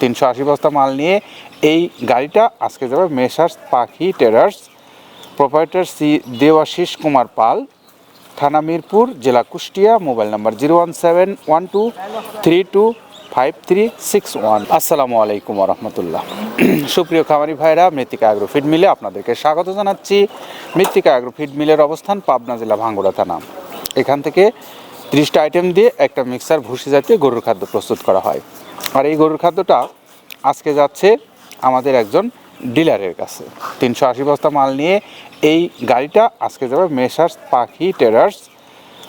তিনশো আশি বস্তা মাল নিয়ে এই গাড়িটা আজকে যাবে messrs Pakhi traders. Proprietor C Debashis Kumar Pal. থানা মিরপুর, জেলা Kushtia, mobile number zero one seven one two three two five three six one. আসসালামু আলাইকুম রহমতুল্লাহ। সুপ্রিয় খামারি ভাইরা মৃত্তিকা আগ্রো ফিড মিলে আপনাদেরকে স্বাগত জানাচ্ছি। মৃত্তিকা আগ্রো ফিড মিলের অবস্থান পাবনা জেলা ভাঙ্গুড়া থানা। এখান থেকে ত্রিশটা আইটেম দিয়ে একটা মিক্সার ভুসি জাতীয় গরুর খাদ্য প্রস্তুত করা হয়। আর এই গরুর খাদ্যটা আজকে যাচ্ছে আমাদের একজন ডিলারের কাছে। তিনশো আশি বস্তা মাল নিয়ে এই গাড়িটা আজকে যাবে messrs Pakhi traders.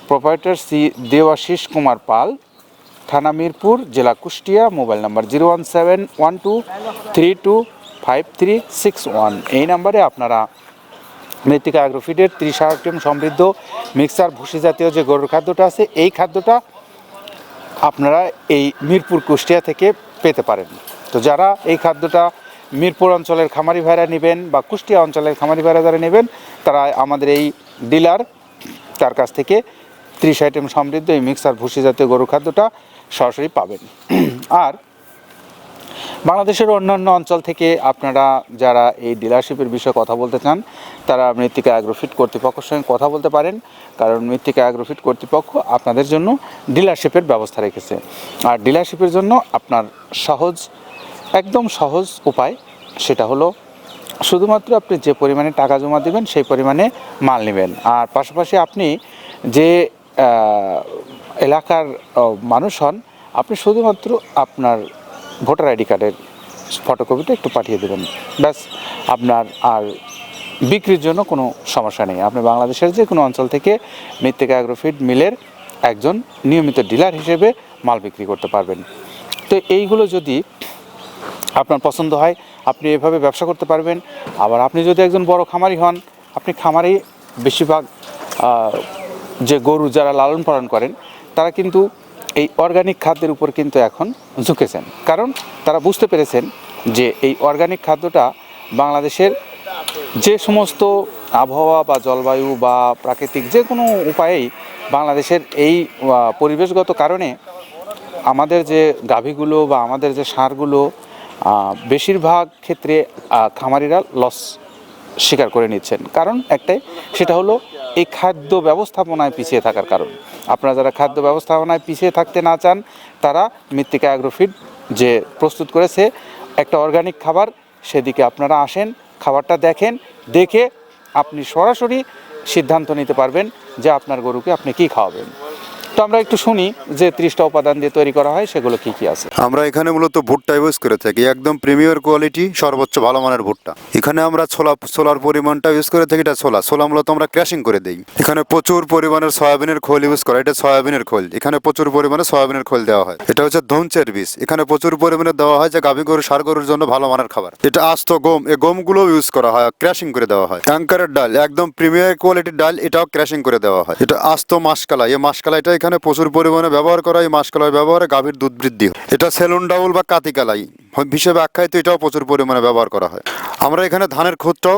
Proprietor C Debashis Kumar Pal, থানা মিরপুর, জেলা Kushtia, mobile number zero one seven one two three two five three six one. এই নাম্বারে আপনারা মৃত্তিকা অ্যাগ্রোফিডের ত্রিশ সমৃদ্ধ মিক্সার, ভুসি জাতীয় যে গরুর খাদ্যটা আছে, এই খাদ্যটা আপনারা এই মিরপুর কুষ্টিয়া থেকে পেতে পারেন। তো যারা এই খাদ্যটা মিরপুর অঞ্চলের খামারি ভাইরা নেবেন বা কুষ্টিয়া অঞ্চলের খামারি ভাইরা যারা নেবেন, তারা আমাদের এই ডিলার, তার কাছ থেকে ত্রিশ আইটেম সমৃদ্ধ এই মিক্সার ভুষি জাতীয় গরু খাদ্যটা সরাসরি পাবেন। আর বাংলাদেশের অন্যান্য অঞ্চল থেকে আপনারা যারা এই ডিলারশিপের বিষয়ে কথা বলতে চান, তারা মৃত্তিকা অ্যাগ্রোফিট কর্তৃপক্ষের সঙ্গে কথা বলতে পারেন। কারণ মৃত্তিকা অ্যাগ্রোফিট কর্তৃপক্ষ আপনাদের জন্য ডিলারশিপের ব্যবস্থা রেখেছে। আর ডিলারশিপের জন্য আপনার সহজ, একদম সহজ উপায় সেটা হলো, শুধুমাত্র আপনি যে পরিমাণে টাকা জমা দেবেন, সেই পরিমাণে মাল নেবেন। আর পাশাপাশি আপনি যে এলাকার মানুষ হন, আপনি শুধুমাত্র আপনার ভোটার আইডি কার্ডের ফটোকপিটা একটু পাঠিয়ে দেবেন। ব্যাস, আপনার আর বিক্রির জন্য কোনো সমস্যা নেই। আপনি বাংলাদেশের যে কোনো অঞ্চল থেকে মৃত্তিকা অ্যাগ্রোফিড মিলের একজন নিয়মিত ডিলার হিসেবে মাল বিক্রি করতে পারবেন। তো এইগুলো যদি আপনার পছন্দ হয়, আপনি এভাবে ব্যবসা করতে পারবেন। আবার আপনি যদি একজন বড় খামারি হন, আপনি খামারি বেশিরভাগ যে গরু যারা লালন পালন করেন, তারা কিন্তু এই অর্গানিক খাদ্যের উপর কিন্তু এখন ঝুঁকেছেন। কারণ তারা বুঝতে পেরেছেন যে এই অর্গানিক খাদ্যটা বাংলাদেশের যে সমস্ত আবহাওয়া বা জলবায়ু বা প্রাকৃতিক যে কোনো উপায়েই বাংলাদেশের এই পরিবেশগত কারণে আমাদের যে গাভীগুলো বা আমাদের যে সারগুলো বেশিরভাগ ক্ষেত্রে খামারিরা লস স্বীকার করে নিচ্ছেন। কারণ একটাই, সেটা হলো এই খাদ্য ব্যবস্থাপনায় পিছিয়ে থাকার কারণ। আপনারা যারা খাদ্য ব্যবস্থাপনায় পিছিয়ে থাকতে না চান, তারা মৃত্তিকা অ্যাগ্রোফিড যে প্রস্তুত করেছে, একটা অর্গানিক খাবার, সেদিকে আপনারা আসেন, খাবারটা দেখেন, দেখে আপনি সরাসরি সিদ্ধান্ত নিতে পারবেন যে আপনার গরুকে আপনি কি খাওয়াবেন। তো আমরা একটু শুনি যে ত্রিশটা উপাদান দিয়ে তৈরি করা হয়, সেগুলো কি কি আছে? আমরা এখানে মূলত ভুট্টা ইউজ করে থাকি। একদম প্রিমিয়ার কোয়ালিটি, সর্বোচ্চ ভালো মানের ভুট্টা। এখানে আমরা ছোলা, ছোলার পরিমাণটা ইউজ করে থাকি। এটা ছোলা। ছোলা মূলত আমরা ক্র্যাশিং করে দিই। এখানে প্রচুর পরিমাণের সয়াবিনের খোল ইউজ করা এটা সয়াবিনের খোল। এখানে প্রচুর পরিমাণে সয়াবিনের খোল দেওয়া হয়। এটা হচ্ছে ধনচের বীজ। এখানে প্রচুর পরিমাণে দেওয়া হয় যে গাভী গরু সার গরুর জন্য ভালো মানের খাবার। এটা আস্ত গম। এই গমগুলো ইউজ করা হয়, ক্র্যাশিং করে দেওয়া হয়। অ্যাঙ্কারের ডাল। একদম প্রিমিয়ার কোয়ালিটির ডাল, এটাও ক্র্যাশিং করে দেওয়া হয়। এটা আস্ত মাসকালা এই মাসকালাইটা এখানে প্রচুর পরিমাণে ব্যবহার করা এই মাসকালাই ব্যবহারে গাভীর দুধ বৃদ্ধি হয়। এটা সেলুন ডাউল বা কাতিকালাই হিসেবে আখ্যায়িত এটাও প্রচুর পরিমাণে ব্যবহার করা হয় আমরা এখানে ধানের খুদটাও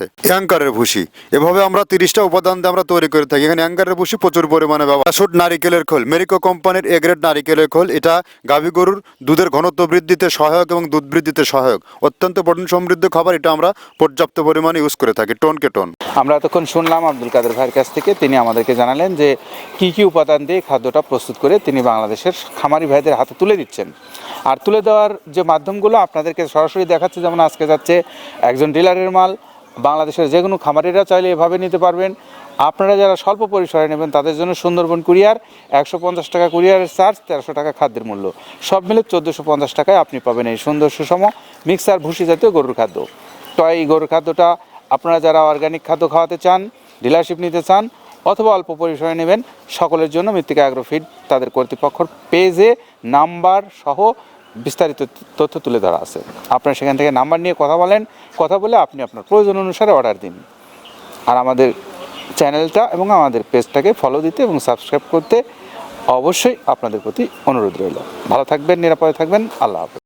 অ্যাঙ্কারের ভুসি এভাবে আমরা তিরিশটা উপাদান দিয়ে আমরা তৈরি করে থাকি। এখানে অ্যাঙ্কারের ভুসি প্রচুর পরিমাণে ব্যবহার নারিকেলের খোল। মেরিকো কোম্পানির এ গ্রেড নারিকেলের খোল। এটা গাভী গরুর দুধের ঘনত্ব বৃদ্ধিতে সহায়ক এবং দুধ বৃদ্ধিতে সহায়ক। অত্যন্ত প্রোটিন সমৃদ্ধ খাবার। এটা আমরা পর্যাপ্ত পরিমাণে ইউজ করে থাকি টনকে টন। আমরা এতক্ষণ শুনলাম আব্দুল কাদের ভাইয়ের কাছ থেকে। তিনি আমাদেরকে জানালেন যে, কি কি উপাদান দিয়ে খাদ্যটা প্রস্তুত করে তিনি বাংলাদেশের খামারি ভাইদের হাতে তুলে দিচ্ছেন। আর তুলে দেওয়ার যে মাধ্যমগুলো আপনাদেরকে সরাসরি দেখাচ্ছে, যেমন আজকে যাচ্ছে একজন ডিলারের মাল বাংলাদেশের যে কোনো খামারিরা চাইলে এভাবে নিতে পারবেন। আপনারা যারা স্বল্প পরিসরে নেবেন, তাদের জন্য সুন্দরবন কুরিয়ার, একশো পঞ্চাশ টাকা কুরিয়ারের চার্জ, তেরোশো টাকা খাদ্যের মূল্য। সব মিলে চোদ্দোশো পঞ্চাশ টাকায় আপনি পাবেন এই সুন্দর সুষম মিক্সার ভুসি জাতীয় গরুর খাদ্য। তো এই গরুর খাদ্যটা আপনারা যারা অর্গানিক খাদ্য খাওয়াতে চান, ডিলারশিপ নিতে চান, অথবা অল্প পরিসরে নেবেন, সকলের জন্য মৃত্তিকা অ্যাগ্রোফিড তাদের কর্তৃপক্ষর পেজে, নাম্বার সহ বিস্তারিত তথ্য তুলে ধরা আছে। আপনার সেখান থেকে নাম্বার নিয়ে কথা বলেন, কথা বলে আপনি আপনার প্রয়োজন অনুসারে অর্ডার দিন। আর আমাদের চ্যানেলটা এবং আমাদের পেজটাকে ফলো দিতে এবং সাবস্ক্রাইব করতে অবশ্যই আপনাদের প্রতি অনুরোধ রইল। ভালো থাকবেন, নিরাপদে থাকবেন, আল্লাহ হাফেজ।